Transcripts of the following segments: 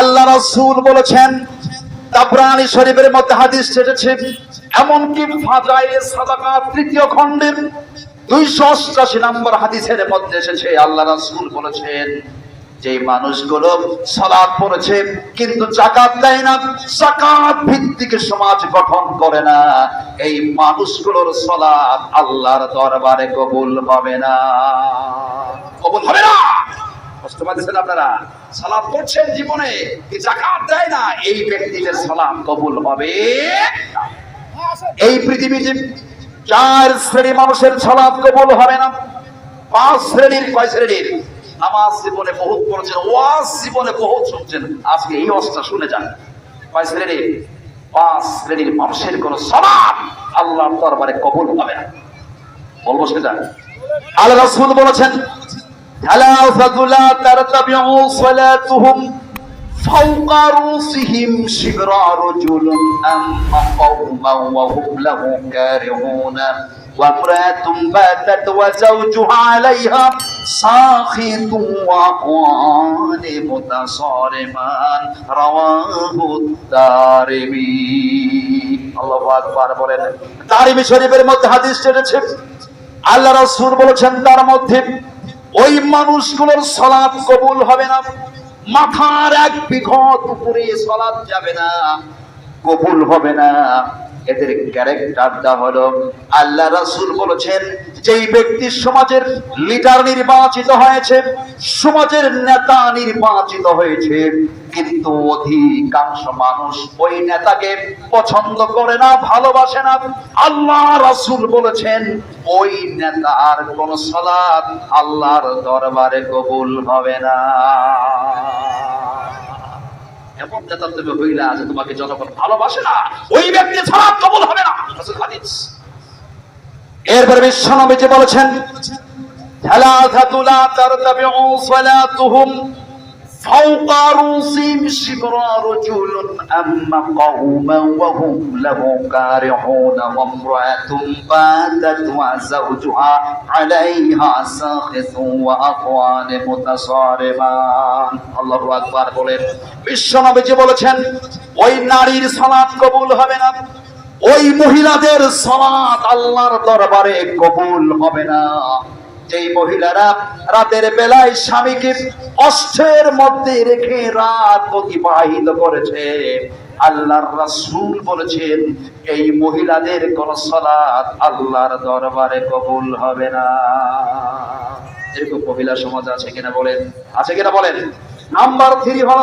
আল্লাহ রাসূল বলেছেন, তাবরানি শরীফের মধ্যে হাদিস এসেছে, এমনকি ফাজাইলে সাদাকা তৃতীয় খণ্ডের দুইশো অষ্টাশি নম্বর হাদিসের মধ্যে এসেছে, আল্লাহ রাসূল বলেছেন যে মানুষগুলো সালাত পড়েছে, কিন্তু জাকাত দেয় না জাকাত ভিত্তিক সমাজ গঠন করে না, এই মানুষগুলোর সালাত আল্লাহর দরবারে কবুল হবে না। কবুল হবে না! কষ্ট পাচ্ছেন আপনারা? সালাত করছেন জীবনে জাকাত দেয় না, এই ব্যক্তিদের সালাত কবুল হবে। এই পৃথিবীতে চার শ্রেণি মানুষের সালাত কবুল হবে না, পাঁচ শ্রেণির, কয় শ্রেণির? নামাজ জীবনে বহুত পড়েছেন, ওয়াজ জীবনে বহুত শুনছেন। আজকে এই অবস্থা শুনে যান। কয় শ্রেণির? পাঁচ শ্রেণির মানুষের কোন সলাপ আল্লাহর দরবারে কবুল হবে না। বলব সেটা আল্লাহ রাসূল বলেছেন ثلاثة لا ترتبع صلاتهم فوق رؤوسهم شبرا رجل أما قوما وهم له كارهون وامرأة باتت وزوجها عليها ساخط وقال متصارما رواه الدارمي الله أكبر বলেন দারিমি শরীফের মধ্যে হাদিস এসেছে আল্লাহ রাসূল বলেছেন তার মধ্যে ওই মানুষগুলোর সলাপ কবুল হবে না। মাথার এক বিঘত উপরে সলাপ যাবে না, কবুল হবে না। এদের ক্যারেক্টারটা হলো আল্লাহ রাসূল বলেছেন, যেই ব্যক্তি সমাজের লিডার নির্বাচিত হয়েছে, সমাজের নেতা নির্বাচিত হয়েছে, কিন্তু অধিকাংশ মানুষ ওই নেতাকে পছন্দ করে না, ভালোবাসে না। আল্লাহ রাসূল বলেছেন, ওই নেতার কোন সালাত আল্লাহর দরবারে কবুল হবে না। এমন নেতা তুমি হইলা যে তোমাকে জনগণ ভালোবাসে না, ওই ব্যক্তি ছাড়া কবল হবে না। হাদিস। এরপরে বিশ্বনবীজি বলেছেন খেলাধুলা তার তাবিউ সালাতুহুম فوق رؤوسهم شبرا رجل أما قوما وهم له كارهون وامرأة باتت وزوجها عليها ساخط وأقوال متصارمان الله أكبر বলেন বিশ্বনবীজি বলেছেন ওই নারীর সালাত কবুল হবে না ওই মহিলাদের সালাত আল্লাহর দরবারে কবুল হবে না যেই মহিলারা রাতের বেলায় স্বামীকে অষ্টের মধ্যে রেখে রাত অতিবাহিত করেছে। আল্লাহর রাসূল বলেছেন, এই মহিলাদের কোন সালাত আল্লাহর দরবারে কবুল হবে না। এরকম মহিলা সমাজ আছে কিনা বলেন? আছে কিনা বলেন? নাম্বার থ্রি হল,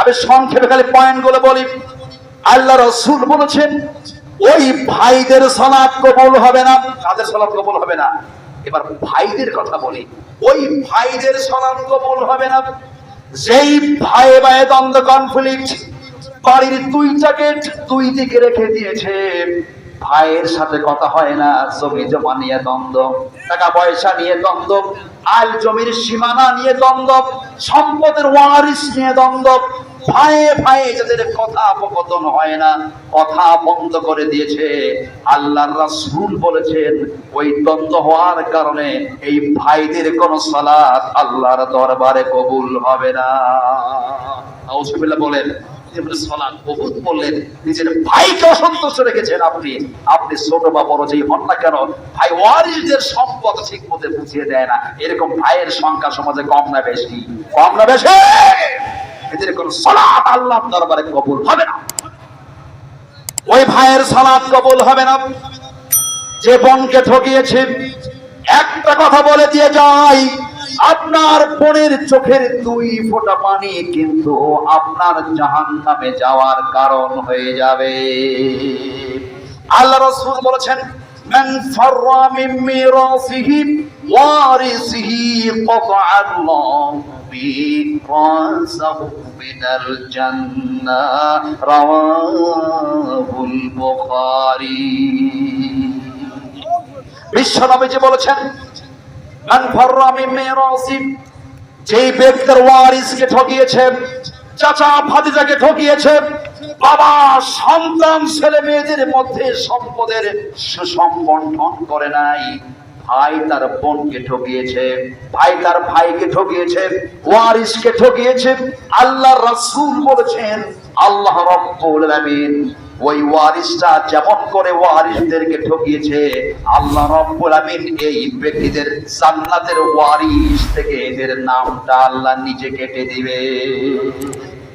আমি সংক্ষেপে খালি পয়েন্টগুলো বলি। আল্লাহ রসুল বলেছেন, ওই ভাইদের সলাৎ কবুল হবে না। কাদের সলাৎ কবুল হবে না? এবার ভাইদের কথা বলি। ওই ভাইদের সলাৎ কবুল হবে না। যেই ভাই ভাই দ্বন্দ্ব কনফ্লিক্ট বাড়ির দুইটা গেট দুই দিকে রেখে দিয়েছে। ভাইয়ের সাথে কথা হয় না, জমি জমা নিয়ে দ্বন্দ্ব, টাকা পয়সা নিয়ে দ্বন্দ্ব আল জমির সীমানা নিয়ে দ্বন্দ্ব, সম্পদের ওয়ারিস নিয়ে দ্বন্দ্ব ভাইয়ে ভাইয়ে যাদের কথা আপকথন হয় না, কথা বন্ধ করে দিয়েছে। আল্লাহর রাসূল বলেছেন, ওই দ্বন্দ্ব হওয়ার কারণে এই ভাইদের কোন সালাত আল্লাহর দরবারে কবুল হবে না। বলেন বহুত বললেন নিজের ভাইকে অসন্তুষ্ট রেখেছেন আপনি। আপনি ছোট বা বড় যেই হন না কেন, ভাই ওয়ারিসদের সম্পদ ঠিক মতো বুঝিয়ে দেয় না। এরকম ভাইয়ের সংখ্যা সমাজে কম না বেশি? কম না বেশি? এদের কোন সালাত আল্লাহর দরবারে কবুল হবে না ওই ভাইয়ের সালাত কবুল হবে না যে বোনকে ঠকিয়েছে একটা কথা বলে দিয়ে যাই আপনার বোনের চোখের দুই ফোঁটা পানি কিন্তু আপনার জাহান নামে যাওয়ার কারণ হয়ে যাবে আল্লাহ রসুল বলেছেন من فر من ميراثه وارثه قطع الله ميراثه من الجنة رواه البخاري বিশ্বনবীজি বলেছেন মান ফাররা মিন মিরাসি যেই ব্যক্তির ওয়ারিসকে ঠকিয়েছে চাচা ভাতিজাকে ঠকিয়েছে বাবা সন্তান ছেলে মেয়েদের মধ্যে সম্পদের সুসম্বন্ধন করে নাই ভাই তার বোনকে ঠকিয়েছে, ভাই তার ভাইকে ঠকিয়েছে ওয়ারিসকে ঠকিয়েছে আল্লাহ রাসূল বলেছেন, আল্লাহ রাব্বুল আলামিন ওই ওয়ারিসটা যেমন করে ওয়ারিসদেরকে ঠকিয়েছে, আল্লাহ রাব্বুল আমিন এই ব্যক্তিদের জান্নাতের ওয়ারিস থেকে এদের নামটা আল্লাহ নিজে কেটে দিবে।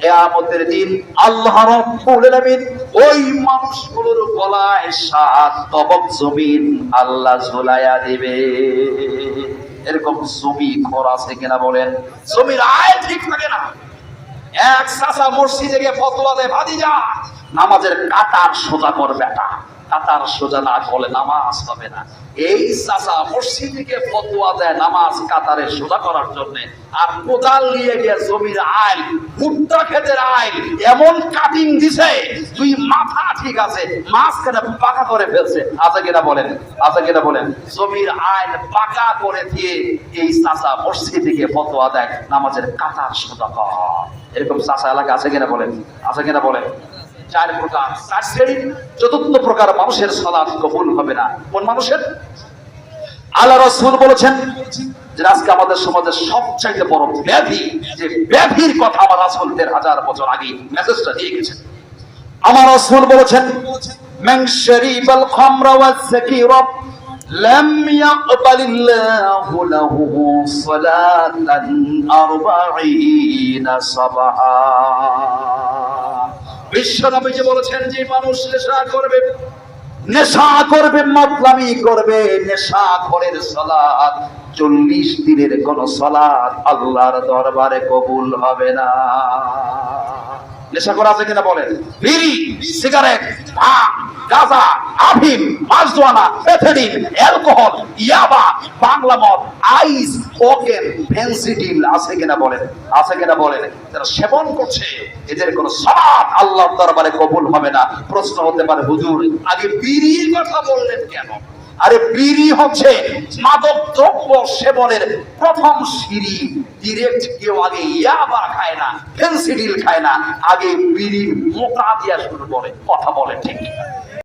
কেয়ামতের দিন আল্লাহ রব্বুল আলামিন ওই মানুষগুলোর গলায় সাত তবক জমিন আল্লাহ ঝুলাইয়া দিবে। এরকম জমি খোর আছে কিনা বলেন? জমির আয় ঠিক থাকে না। এক চাচা মসজিদে গিয়ে ফতোয়া দেয় ভাদিজা নামাজের কাটার সোজা কর বেটা। কাতার সোজা না করলে নামাজ হবে না। এই চাচা মসজিদে গিয়ে ফতোয়া দেয় নামাজ কাতারে সোজা করার জন্য। আর কোদাল নিয়ে গিয়ে জমির আইল, ভুট্টা ক্ষেতের আইল, এমন কাটিং দিছে তুই মাথা ঠিক আছে, মাঝখানে পাকা করে ফেলছে। আছে কিনা বলেন আছে কিনা বলেন। জমির আইল পাকা করে দিয়ে এই চাচা মসজিদে গিয়ে ফতোয়া দেয়, নামাজের কাতার সোজা কর। এরকম চাচা এলাকা আছে কিনা বলেন? আছে কিনা বলেন? চার প্রকার চার শ্রেণীর চতুর্থ প্রকার মানুষের সালাত কবুল হবে না কোন মানুষের আল্লাহ রসুল বলেছেন যে আজকে আমাদের সমাজের সবচাইতে বড় ব্যাধি যে ব্যাধির কথা আমার রাসূল দেড় হাজার বছর আগে মেসেজটা দিয়ে গেছেন আমার রাসূল বলেছেন মান শারিবাল খামরা ওয়াস সাকিরা لم يقبل الله له صلاة أربعين صباحا বিশ্বনবীজি বলেছেন যে মানুষ নেশা করবে নেশা করবে, মাতলামি করবে, নেশা করের সালাদ, চল্লিশ দিনের কোন সালাদ আল্লাহর দরবারে কবুল হবে না। নেশা করা আছে কিনা বলেন? বিড়ি, সিগারেট ভাঙ গাঁজা, আফিম মাসদোয়ানা এথেডিন অ্যালকোহল, ইয়াবা, বাংলা মদ, আইস, কোকেন ফেন্সিডিল আছে কিনা বলেন? আছে কিনা বলেন? যারা সেবন করছে, এদের কোনো সালাত আল্লাহর দরবারে কবুল হবে না। প্রশ্ন হতে পারে, হুজুর, আগে বিড়ির কথা বললেন কেন? আরে বিড়ি হচ্ছে মাদক দ্রব্য সেবনের প্রথম সিঁড়ি। ডিরেক্ট কেউ আগে ইয়াবা খায় না ফেন্সিডিল খায় না, আগে বিড়ির মোটা দিয়া শুরু করে, কথা বলে ঠিক?